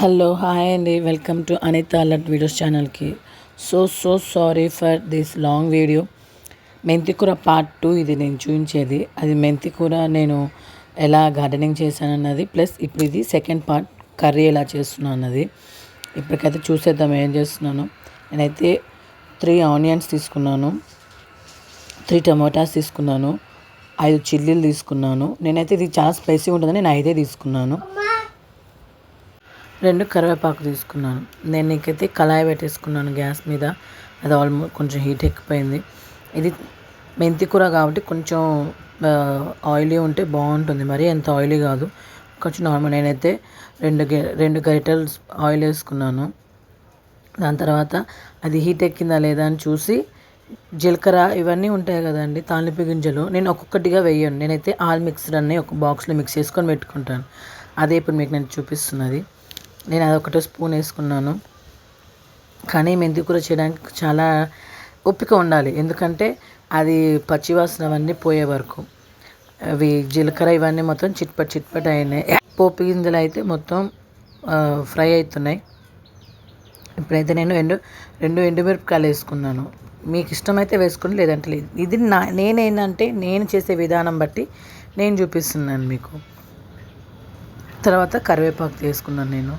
Hello hi అండి welcome to Anitha alert videos ఛానల్కి so so sorry for this long video మెంతికూర part two ఇది నేను చూపించేది. అది మెంతికూర నేను ఎలా గార్డెనింగ్ చేశాను అన్నది ప్లస్ ఇప్పుడు ఇది సెకండ్ పార్ట్ కర్రీ ఎలా చేస్తున్నాను అన్నది. ఇప్పటికైతే చూసేద్దాం ఏం చేస్తున్నాను. నేనైతే త్రీ ఆనియన్స్ తీసుకున్నాను త్రీ టమాటాస్ తీసుకున్నాను ఐదు చిల్లీలు తీసుకున్నాను. నేనైతే ఇది చాలా స్పైసీ ఉంటుందని నేను ఐదే తీసుకున్నాను. రెండు కరివేపాకు తీసుకున్నాను. నేను నీకైతే కళాయి పెట్టేసుకున్నాను గ్యాస్ మీద. అది ఆల్మోస్ట్ కొంచెం హీట్ ఎక్కిపోయింది. ఇది మెంతి కూర కాబట్టి కొంచెం ఆయిలీ ఉంటే బాగుంటుంది. మరి ఎంత ఆయిలీ కాదు. కొంచెం నార్మల్. నేనైతే రెండు రెండు గరిటెలు ఆయిల్ వేసుకున్నాను. దాని తర్వాత అది హీట్ ఎక్కిందా లేదా అని చూసి జీలకర్ర ఇవన్నీ ఉంటాయి కదండి తాలింపు గింజలు. నేను ఒక్కొక్కటిగా వేయను. నేనైతే ఆల్ మిక్స్డ్ అన్నీ ఒక బాక్స్లో మిక్స్ చేసుకొని పెట్టుకుంటాను. అదే ఇప్పుడు మీకు నేను చూపిస్తున్నది. నేను అదొకటే స్పూన్ వేసుకున్నాను. కానీ మెంతి కూర చేయడానికి చాలా ఓపిక ఉండాలి. ఎందుకంటే అది పచ్చివాసన అవన్నీ పోయే వరకు. అవి జీలకర్ర ఇవన్నీ మొత్తం చిట్పట్ చిట్పట్ అయినాయి. పోపు గింజలు అయితే మొత్తం ఫ్రై అవుతున్నాయి. ఇప్పుడైతే నేను రెండు రెండు ఎండుమిరపకాయలు వేసుకున్నాను. మీకు ఇష్టమైతే వేసుకోండి లేదంటే లేదు. ఇది నా నేనేంటంటే నేను చేసే విధానం బట్టి నేను చూపిస్తున్నాను మీకు. తర్వాత కరివేపాకు తీసుకున్నాను నేను.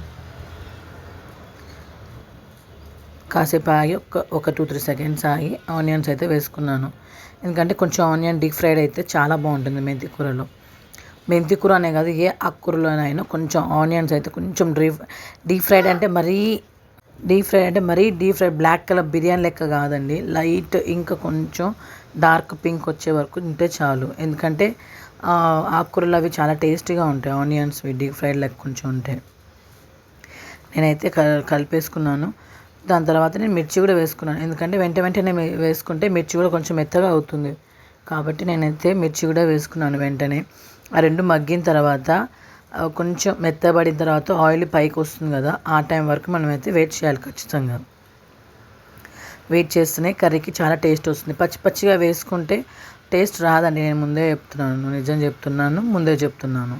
కాసేపు ఆగి ఒక ఒక టూ త్రీ సెకండ్స్ ఆగి ఆనియన్స్ అయితే వేసుకున్నాను. ఎందుకంటే కొంచెం ఆనియన్ డీప్ ఫ్రైడ్ అయితే చాలా బాగుంటుంది మెంతి కూరలో. మెంతి కూర అనే కాదు ఏ ఆకుకూరలోనైనా కొంచెం ఆనియన్స్ అయితే కొంచెం డీప్ డీప్ ఫ్రైడ్ అంటే మరీ డీప్ ఫ్రై అంటే మరీ deep fry black colour biryani లెక్క కాదండి. లైట్ ఇంకా కొంచెం డార్క్ పింక్ వచ్చే వరకు తింటే చాలు. ఎందుకంటే ఆకుకూరలు అవి చాలా టేస్టీగా ఉంటాయి. ఆనియన్స్ డీప్ ఫ్రైడ్ లెక్క కొంచెం ఉంటాయి. నేనైతే కలిపేసుకున్నాను. దాని తర్వాత నేను మిర్చి కూడా వేసుకున్నాను. ఎందుకంటే వెంట వెంటనే వేసుకుంటే మిర్చి కూడా కొంచెం మెత్తగా అవుతుంది. కాబట్టి నేనైతే మిర్చి కూడా వేసుకున్నాను వెంటనే. ఆ రెండు మగ్గిన తర్వాత కొంచెం మెత్తబడిన తర్వాత ఆయిల్ పైకి వస్తుంది కదా ఆ టైం వరకు మనం అయితే వెయిట్ చేయాలి ఖచ్చితంగా. వెయిట్ చేస్తేనే కర్రీకి చాలా టేస్ట్ వస్తుంది. పచ్చి పచ్చిగా వేసుకుంటే టేస్ట్ రాదండి నేను ముందే చెప్తున్నాను నిజం చెప్తున్నాను ముందే చెప్తున్నాను.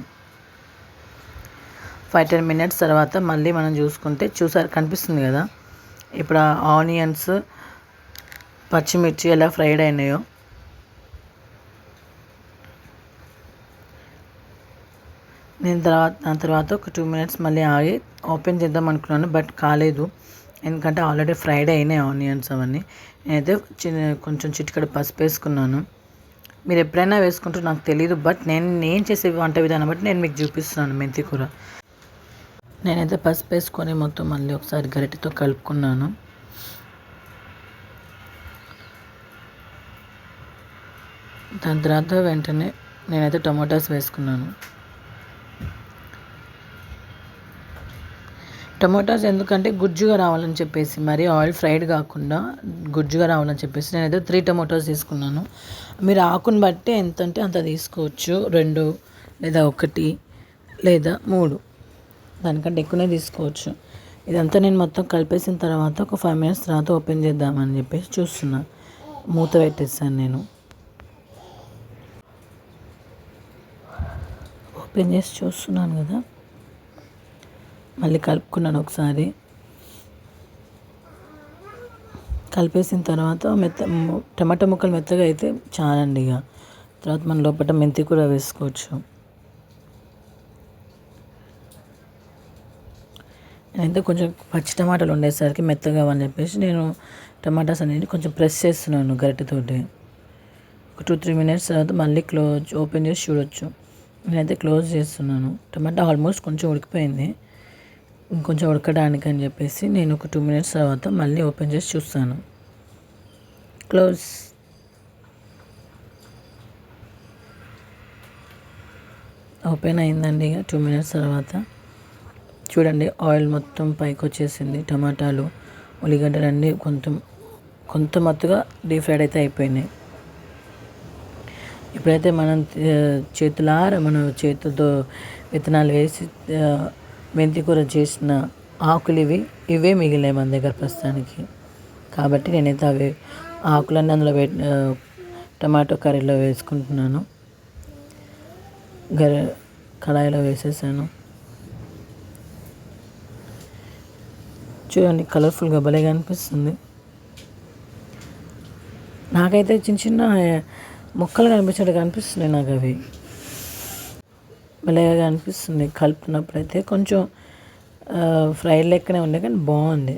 ఫైవ్ టెన్ మినిట్స్ తర్వాత మళ్ళీ మనం చూసుకుంటే చూసారు కనిపిస్తుంది కదా? ఇప్పుడు ఆనియన్స్ పచ్చిమిర్చి ఎలా ఫ్రైడ్ అయినాయో. నేను తర్వాత దాని తర్వాత ఒక టూ మినిట్స్ మళ్ళీ ఆగి ఓపెన్ చేద్దాం అనుకున్నాను బట్ కాలేదు. ఎందుకంటే ఆల్రెడీ ఫ్రైడ్ అయినాయి ఆనియన్స్ అవన్నీ. నేనైతే చిన్న కొంచెం చిటికడ పసుపు వేసుకున్నాను. మీరు ఎప్పుడైనా వేసుకుంటారో నాకు తెలియదు బట్ నేను నేను చేసే వంట విధానం బట్టి నేను మీకు చూపిస్తున్నాను మెంతి కూర. నేనైతే పసుపు వేసుకొని మొత్తం మళ్ళీ ఒకసారి గరిటెతో కలుపుకున్నాను. దాని తర్వాత వెంటనే నేనైతే టొమాటోస్ వేసుకున్నాను. టమాటాస్ ఎందుకంటే గుజ్జుగా రావాలని చెప్పేసి మరి ఆయిల్ ఫ్రైడ్ కాకుండా గుజ్జుగా రావాలని చెప్పేసి నేనైతే త్రీ టమాటోస్ తీసుకున్నాను. మీరు ఆకును బట్టి ఎంత అంటే అంత తీసుకోవచ్చు. రెండు లేదా ఒకటి లేదా మూడు. దానికంటే ఎక్కువనే తీసుకోవచ్చు. ఇదంతా నేను మొత్తం కలిపేసిన తర్వాత ఒక ఫైవ్ మినిట్స్ తర్వాత ఓపెన్ చేద్దామని చెప్పేసి చూస్తున్నా. మూత పెట్టేస్తాను నేను. ఓపెన్ చేసి చూస్తున్నాను కదా. మళ్ళీ కలుపుకున్నాను ఒకసారి. కలిపేసిన తర్వాత మెత్త టమాటా ముక్కలు మెత్తగా అయితే చాలండి ఇక తర్వాత మన లోపల మెంతి కూడా వేసుకోవచ్చు. నేనైతే కొంచెం పచ్చి టమాటాలు ఉండేసరికి మెత్తగా అని చెప్పేసి నేను టమాటాస్ అనేది కొంచెం ప్రెస్ చేస్తున్నాను గరిటెతోటి. ఒక టూ త్రీ మినిట్స్ తర్వాత మళ్ళీ క్లోజ్ ఓపెన్ చేసి చూడొచ్చు. నేనైతే క్లోజ్ చేస్తున్నాను. టమాటా ఆల్మోస్ట్ కొంచెం ఉడికిపోయింది. ఇంకొంచెం ఉడకడానికి అని చెప్పేసి నేను ఒక టూ మినిట్స్ తర్వాత మళ్ళీ ఓపెన్ చేసి చూస్తాను. క్లోజ్. ఓపెన్ అయిందండి ఇక టూ మినిట్స్ తర్వాత. చూడండి ఆయిల్ మొత్తం పైకి వచ్చేసింది టమాటాలు ఉల్లిగడ్డలు అన్నీ కొంచెం కొంత మత్తుగా డీప్ ఫ్రైడ్ అయితే అయిపోయినాయి. ఇప్పుడైతే మనం చేతులార మనం చేతితో విత్తనాలు వేసి మెంతి కూర చేసిన ఆకులు ఇవి ఇవే మిగిలినాయి మన దగ్గర ప్రస్తుతానికి. కాబట్టి నేనైతే అవి ఆకులన్నీ అందులో టమాటో కర్రీలో వేసుకుంటున్నాను. గర కళాయిలో వేసేసాను. చూడండి కలర్ఫుల్గా భలేగా అనిపిస్తుంది. నాకైతే చిన్న చిన్న మొక్కలు కనిపించినట్టు కనిపిస్తున్నాయి నాకు అవి. భలేగా అనిపిస్తుంది కలుపుతున్నప్పుడు అయితే కొంచెం ఫ్రై లెక్కనే ఉండే కానీ బాగుంది.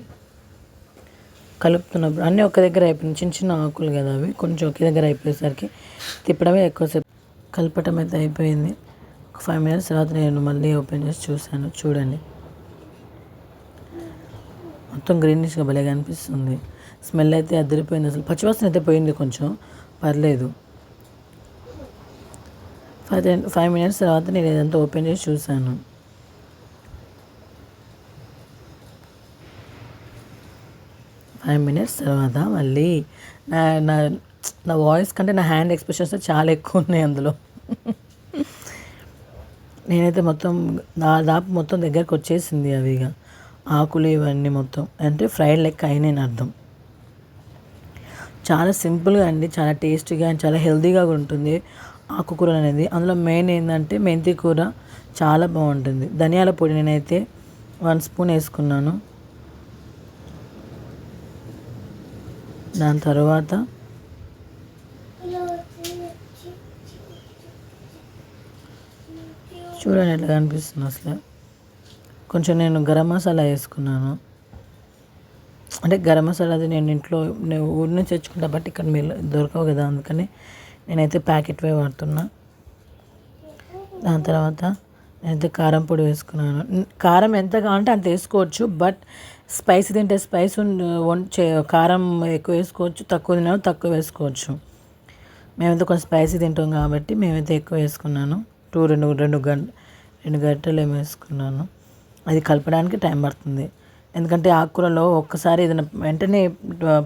కలుపుతున్నప్పుడు అన్నీ ఒక దగ్గర అయిపోయింది చిన్న చిన్న ఆకులు కదా అవి. కొంచెం ఒకే దగ్గర అయిపోయేసరికి తిప్పడమే ఎక్కువసేపు. కలపటం అయితే అయిపోయింది. ఒక ఫైవ్ మినిట్స్ తర్వాత నేను మళ్ళీ ఓపెన్ చేసి చూశాను. చూడండి. మొత్తం గ్రీనిష్గా భలేగా అనిపిస్తుంది. స్మెల్ అయితే అదిరిపోయింది అసలు. పచ్చివాసన అయితే పోయింది కొంచెం. పర్లేదు. ఫైవ్ ఫైవ్ మినిట్స్ తర్వాత నేను ఇదంతా ఓపెన్ చేసి చూశాను. ఫైవ్ మినిట్స్ తర్వాత మళ్ళీ నా నా నా వాయిస్ కంటే నా హ్యాండ్ ఎక్స్ప్రెషన్స్ చాలా ఎక్కువ ఉన్నాయి అందులో. నేనైతే మొత్తం దాదాపు మొత్తం దగ్గరకు వచ్చేసింది అవి ఇక. ఆకులు ఇవన్నీ మొత్తం. అంటే ఫ్రైడ్ లెక్క అయినాయి అర్థం. చాలా సింపుల్గా అండి చాలా టేస్టీగా అండ్ చాలా హెల్తీగా ఉంటుంది. ఆకుకూర అనేది. అందులో మెయిన్ ఏంటంటే మెంతి కూర చాలా బాగుంటుంది. ధనియాల పొడి నేనైతే వన్ స్పూన్ వేసుకున్నాను. దాని తర్వాత చూడండి ఎట్లా కనిపిస్తుంది అసలు. కొంచెం నేను గరం మసాలా వేసుకున్నాను. అంటే గరం మసాలా అది నేను ఇంట్లో నేను ఊరి నుంచి తెచ్చుకుంటా బట్ ఇక్కడ మీరు దొరకవు కదా అందుకని నేనైతే ప్యాకెట్వే వాడుతున్నా. దాని తర్వాత నేనైతే కారం పొడి వేసుకున్నాను. కారం ఎంత కావాలంటే అంత వేసుకోవచ్చు బట్ స్పైసీ తింటే స్పైస్ చే కారం ఎక్కువ వేసుకోవచ్చు తక్కువ తిన్నా తక్కువ వేసుకోవచ్చు. మేమైతే కొంచెం స్పైసీ తింటాం కాబట్టి మేమైతే ఎక్కువ వేసుకున్నాను. టూ రెండు రెండు గంట రెండు గంటలు ఏమి వేసుకున్నాను. అది కలపడానికి టైం పడుతుంది. ఎందుకంటే ఆకుకూరలో ఒక్కసారి ఏదైనా వెంటనే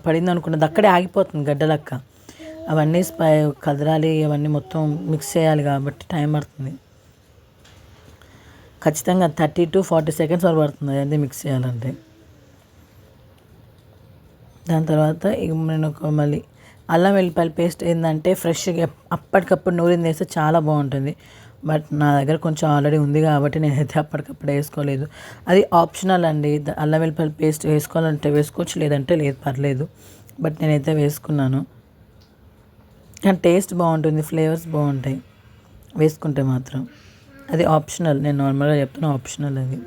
పడింది అనుకున్నది అక్కడే ఆగిపోతుంది గడ్డలక్క. అవన్నీ స్పై కదరాలి అవన్నీ మొత్తం మిక్స్ చేయాలి కాబట్టి టైం పడుతుంది. ఖచ్చితంగా థర్టీ టు ఫార్టీ సెకండ్స్ వరకు పడుతుంది అదే మిక్స్ చేయాలంటే. దాని తర్వాత ఇక నేను ఒక మళ్ళీ అల్లం వెల్లిపాయల పేస్ట్ ఏంటంటే ఫ్రెష్గా అప్పటికప్పుడు నూరింది వేస్తే చాలా బాగుంటుంది. బట్ నా దగ్గర కొంచెం ఆల్రెడీ ఉంది కాబట్టి నేనైతే అప్పటికప్పుడు వేసుకోలేదు. అది ఆప్షనల్ అండి. అల్లం వెల్లిపాయల పేస్ట్ వేసుకోవాలంటే వేసుకోవచ్చు లేదంటే లేదు పర్లేదు. బట్ నేనైతే వేసుకున్నాను. టేస్ట్ బాగుంటుంది ఫ్లేవర్స్ బాగుంటాయి. వేసుకుంటే మాత్రం. అది ఆప్షనల్ నేను నార్మల్గా చెప్తున్నా ఆప్షనల్ అది.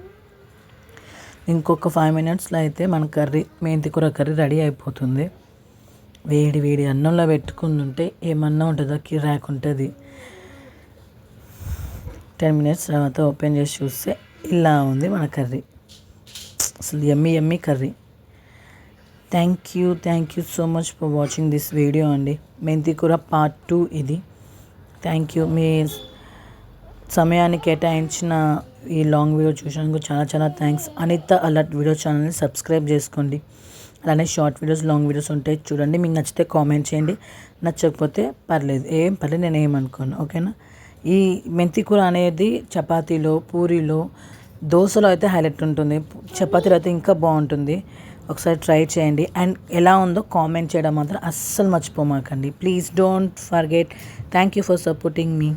ఇంకొక ఫైవ్ మినిట్స్లో అయితే మన కర్రీ మెంతి కూర కర్రీ రెడీ అయిపోతుంది. వేడి వేడి అన్నంలో పెట్టుకుని ఉంటే ఏమన్నా ఉంటుందో కిరాక్ ఉంటుంది. టెన్ మినిట్స్ తర్వాత ఓపెన్ చేసి చూస్తే ఇలా ఉంది మన కర్రీ. అసలు ఎమ్మి ఎమ్మి curry. Thank you thank you so much for watching this video అండి మెంతి కూర పార్ట్ టూ ఇది. థ్యాంక్ యూ మీ సమయాన్ని కేటాయించిన ఈ లాంగ్ వీడియో చూసినందుకు చాలా చాలా థ్యాంక్స్ అనిత అలర్ట్ వీడియో ఛానల్ని సబ్స్క్రైబ్ చేసుకోండి. అలానే షార్ట్ వీడియోస్ లాంగ్ వీడియోస్ ఉంటాయి చూడండి. మీకు నచ్చితే కామెంట్ చేయండి. నచ్చకపోతే పర్లేదు. ఏం పర్లేదు నేను ఏమనుకోను. ఓకేనా ఈ మెంతి కూర అనేది చపాతీలో పూరీలో దోశలో అయితే హైలైట్ ఉంటుంది. చపాతీలో అయితే ఇంకా బాగుంటుంది. ఒకసారి ట్రై చేయండి. అండ్ ఎలా ఉందో కామెంట్ చేయడం మాత్రం అస్సలు మర్చిపోమాకండి. Please don't forget. Thank you for supporting me.